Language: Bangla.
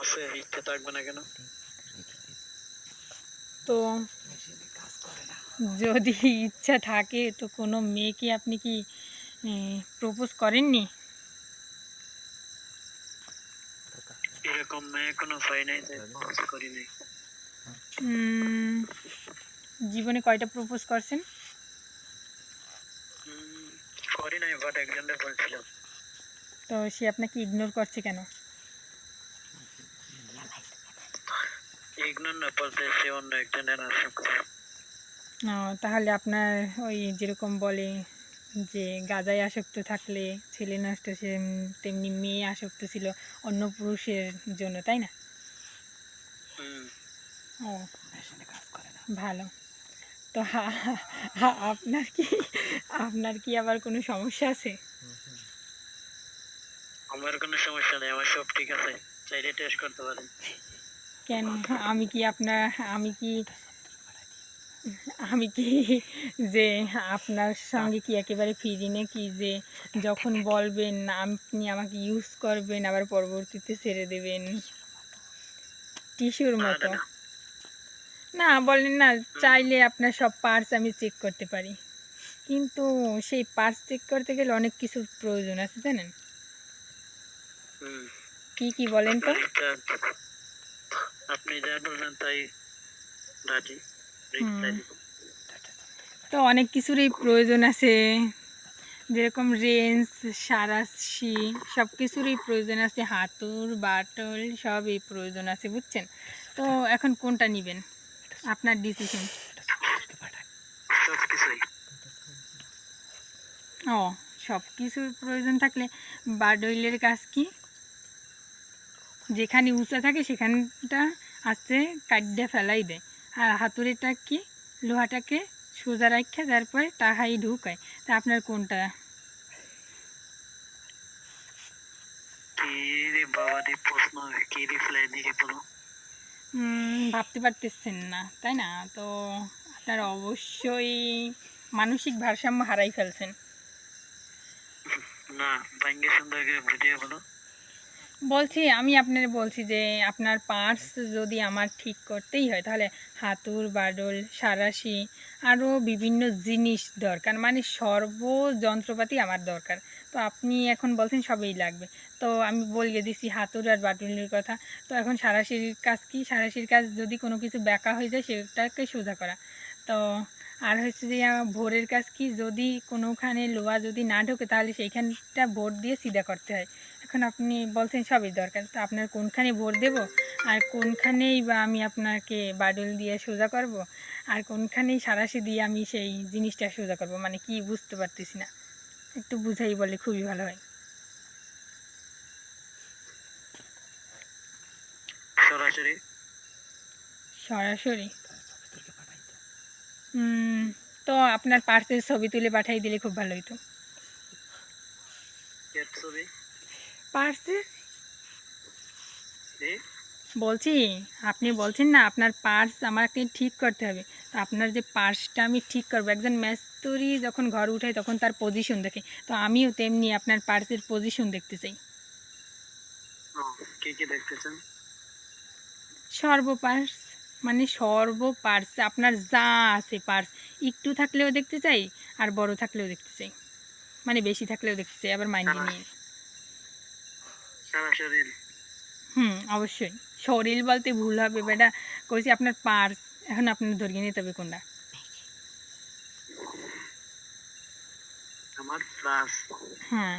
আছে ইচ্ছা থাকবে না কেন? তো যদি ইচ্ছা থাকে তো কোনো মেয়েকে আপনি কি প্রপোজ করেননি? এরকম মেয়ে কোনো পাই নাই তাই করি নাই জীবনে কয়টা প্রপোজ করছেন? করি নাই বাট একজনের বলছিলাম। তো সে আপনাকে ইগনোর করছে কেন? ইগনোর না বলতে সে অন্য একজনের আসক্ত তাহলে আপনার ওই যেরকম বলে যে গাজায় আসক্ত থাকলে ছেলে নষ্ট সে তেমনি মেয়ে আসক্ত ছিল অন্য পুরুষের জন্য তাই না? ও ভালো। তো আপনার কি আপনার কি আবার কোনো সমস্যা আছে? আমার কোনো সমস্যা নেই আমার সব ঠিক আছে। চাইলে টেস্ট করতে পারেন। কেন? আমি কি আপনার আমি কি আমি কি যে আপনার সঙ্গে কি একেবারে ফিরি নাকি যে যখন বলবেন আপনি আমাকে ইউজ করবেন আবার পরবর্তীতে ছেড়ে দেবেন? টিস্যুর মতো। না, বলেন না চাইলে আপনার সব পার্টস আমি চেক করতে পারি। কিন্তু সেই পার্টস চেক করতে গেলে অনেক কিছু প্রয়োজন আছে জানেন? কি কি বলেন তো? আপনি যা বলবেন তাই রাজি তো অনেক কিছুরই প্রয়োজন আছে। যেরকম রেঞ্জ সারাশি সব কিছুরই প্রয়োজন আছে। হাতুর বাটল সবই প্রয়োজন আছে বুঝছেন? তো এখন কোনটা নেবেন? আপনার ডিসিশন ও সব কিছুর প্রয়োজন থাকলে বাডইলের কাজ কি? যেখানে উঁচা থাকে সেখানটা আস্তে কাটতে ফেলাই দেয়। আর হাতুড়িটা কি? লোহাটাকে সোজা রাখা তারপরে টাহাই ঢুকায়। তা আপনার কোনটা? ভাবতে পারতেছেন না তাই না? তো আপনার অবশ্যই মানসিক ভারসাম্য হারাই ফেলছেন। না সুন্দর করে বুঝিয়ে বলো। বলছি, আমি আপনার বলছি যে, আপনার পার্টস যদি আমার ঠিক করতেই হয়, তাহলে হাতুর, বাডল, সারাশি আরও বিভিন্ন জিনিস দরকার। মানে সর্ব যন্ত্রপাতি আমার দরকার। তো আপনি এখন বলছেন সবই লাগবে। তো আমি বলিয়ে দিছি হাতুর আর বাটুলির কথা। তো এখন সারাশির কাজ কি? সারাশির কাজ যদি কোনো কিছু ব্যাকা হয়ে যায়, সেটাকে সোজা করা। তো আর হচ্ছে যে ভোরের কাজ কি? যদি কোনোখানে লোহা যদি না ঢোকে, তাহলে সেইখানটা ভোট দিয়ে সিধা করতে হয়। এখন আপনি বলছেন সবই দরকার তো আপনার কোনখানে ভোট দেব? আর কোনখানেই বা আমি আপনাকে বাডল দিয়ে সোজা করব? আর কোনখানেই সারাশি দিয়ে আমি সেই জিনিসটা সোজা করব? মানে কি বুঝতে পারতেছি না। একটু বুঝাই বলে খুবই ভালো হয়। সরাসরি। সরাসরি? তো আপনার পার্সের ছবি তুলে পাঠাই দিলে খুব ভালো হতো ছবি? পার্সের এ? বলছি আপনি বলছেন না আপনার পার্স আমাকে ঠিক করতে হবে। তো আপনার যে পার্সটা আমি ঠিক করব একজন ম্যাস্তরি যখন ঘর উঠায় তখন তার পজিশন দেখে। তো আমিও তেমনি আপনার পার্সের পজিশন দেখতে চাই। সর্ব পার্স মানে সর্ব পার্স আপনার যা আছে পার্স একটু থাকলেও দেখতে চাই আর বড় থাকলেও দেখতে চাই। মানে বেশি থাকলেও দেখতে চাই আবার মাইন্ডে নিয়ে। সরাসরি হুম অবশ্যই। শরীর বলতে ভুল হবে বেটা। কইছি আপনার পার্স এখন আপনার ধরিয়ে নিতে হবে কোনটা? আমার প্লাস হ্যাঁ।